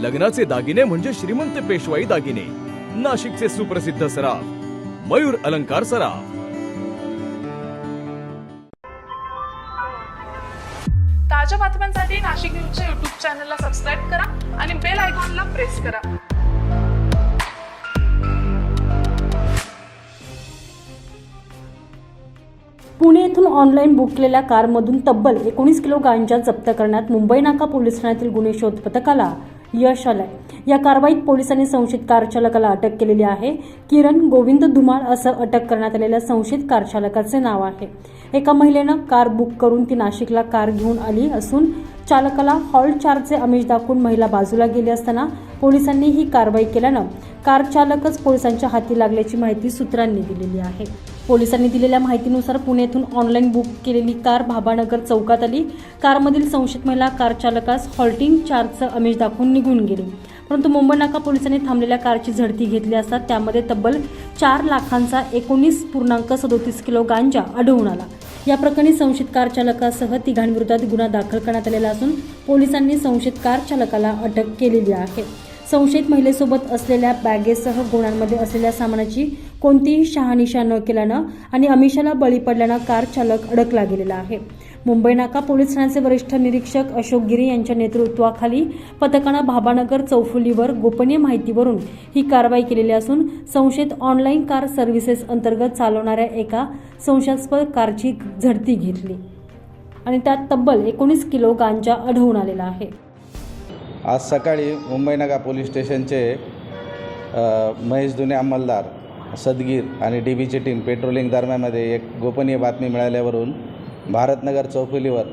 लग्नाचे दागिने म्हणजे श्रीमंत पेशवाई दागिने. नाशिकचे सुप्रसिद्ध सराफ मयूर अलंकार सराफ. ताज्या बातम्यांसाठी नाशिक न्यूजच्या युट्यूब चॅनलला सबस्क्राईब करा आणि बेल आयकॉनला प्रेस करा. पुणे येथून ऑनलाईन बुक केलेल्या कारमधून तब्बल एकोणीस किलो गांजा जप्त करण्यात मुंबई नाका पोलीस ठाण्यातील गुन्हे शोध पथकाला यश आलंय. या कारवाईत पोलिसांनी संशयित कारचालकाला अटक केलेली आहे. किरण गोविंद धुमाळ असं अटक करण्यात आलेल्या संशयित कारचालकाचे नाव आहे. एका महिलेनं कार बुक करून ती नाशिकला कार घेऊन आली असून चालकाला हॉल चारचे आमिष दाखवून महिला बाजूला गेली असताना पोलिसांनी ही कारवाई केल्यानं कार चालकच पोलिसांच्या हाती लागल्याची माहिती सूत्रांनी दिलेली आहे. पोलिसांनी दिलेल्या माहितीनुसार पुणे येथून ऑनलाईन बुक केलेली कार भाबानगर चौकात आली. कारमधील संशयित महिला कार चालकास हॉल्टिंग चार्जचं अमेश दाखवून निघून गेली. परंतु मुंबई नाका पोलिसांनी थांबलेल्या कारची झडती घेतली असता त्यामध्ये तब्बल चार लाखांचा एकोणीस पूर्णांक सदोतीस किलो गांजा आढळून आला. या प्रकरणी संशयित कार चालकासह तिघांविरोधात गुन्हा दाखल करण्यात आलेला असून पोलिसांनी संशयित कार चालकाला अटक केलेली आहे. संशयित महिलेसोबत असलेल्या बॅगेसह गुणांमध्ये असलेल्या सामानाची कोणतीही शहानिशा न केल्यानं आणि अमिषाला बळी पडल्यानं कार चालक अडकला गेलेला आहे. मुंबई नाका पोलीस ठाण्याचे वरिष्ठ निरीक्षक अशोक गिरी यांच्या नेतृत्वाखाली पथकानं भाबानगर चौफुलीवर गोपनीय माहितीवरून ही कारवाई केलेली असून संशयित ऑनलाईन कार सर्व्हिसेस अंतर्गत चालवणाऱ्या एका संशयास्पद कारची झडती घेतली. आणि त्यात तब्बल एकोणीस किलो गांजा आढळून आलेला आहे. आज सकाळी मुंबईनगर पोलीस स्टेशनचे महेश दुने अंमलदार सदगीर आणि डी बीची टीम पेट्रोलिंग दरम्यानमध्ये एक गोपनीय बातमी मिळाल्यावरून भारतनगर चौफुलीवर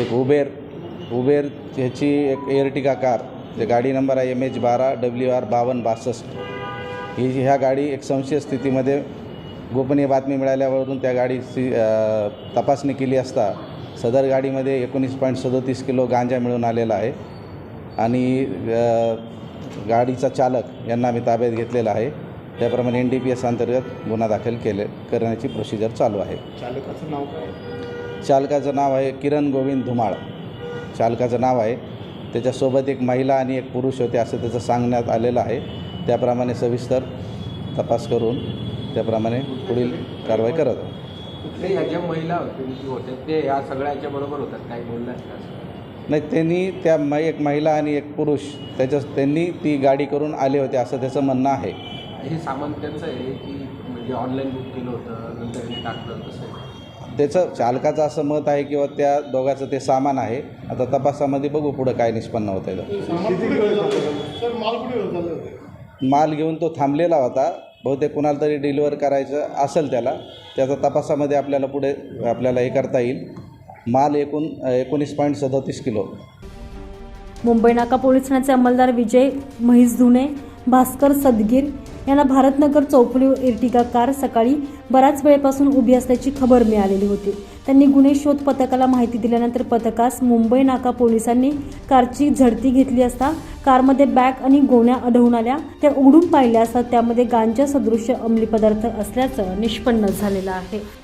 एक उबेर उबेर ह्याची एक एअरटिका कार जे गाडी नंबर आहे एम एच बारा डब्ल्यू आर बावन्न बासष्ट ही ह्या गाडी एक संशय स्थितीमध्ये गोपनीय बातमी मिळाल्यावरून त्या गाडीची तपासणी केली असता सदर गाडीमध्ये एकोणीस पॉईंट सदोतीस किलो गांजा मिळून आलेला आहे. आणि गाडीचा चालक यांना आम्ही ताब्यात घेतलेला आहे. त्याप्रमाणे एन डी पी एस अंतर्गत गुन्हा दाखल केले करण्याची प्रोसिजर चालू आहे. चालकाचं नाव काय? चालकाचं नाव आहे किरण गोविंद धुमाळ. चालकाचं नाव आहे. त्याच्यासोबत एक महिला आणि एक पुरुष होते असं त्याचं सांगण्यात आलेलं आहे. त्याप्रमाणे सविस्तर तपास करून त्याप्रमाणे पुढील कारवाई करत. ह्या ज्या महिला होते होते ते या सगळ्याच्या बरोबर होतात काय बोलणार का नाही त्यांनी त्या मै एक महिला आणि एक पुरुष त्याच्या त्यांनी ती गाडी करून आले होते असं त्याचं म्हणणं आहे. हे सामान त्यांचं आहे की म्हणजे ऑनलाईन बुक केलं होतं नंतर हे टाकलं तसं. त्याचं चालकाचं असं मत आहे किंवा त्या दोघाचं ते सामान आहे. आता तपासामध्ये बघू पुढं काय निष्पन्न होतं आहे माल घेऊन तो थांबलेला होता. बहुतेक कुणाला तरी डिलिव्हर करायचं असेल त्याला. त्याचा तपासामध्ये आपल्याला पुढे आपल्याला हे करता येईल. माल एकूण एकोणीस पॉईंट सदतीस किलो. मुंबई नाका पोलीस ठाण्याचे अंमलदार विजय म्हैस धुणे भास्कर सदगीर यांना भारतनगर चौफुली इर्टिगा कार सकाळी बऱ्याच वेळेपासून उभी असल्याची खबर मिळालेली होती. त्यांनी गुन्हे शोध पथकाला माहिती दिल्यानंतर पथकास मुंबई नाका पोलिसांनी कारची झडती घेतली असता कारमध्ये बॅग आणि गोण्या आढळून आल्या. त्या उघडून पाहिल्या असता त्यामध्ये गांजा सदृश्य अंमली पदार्थ असल्याचं निष्पन्न झालेलं आहे.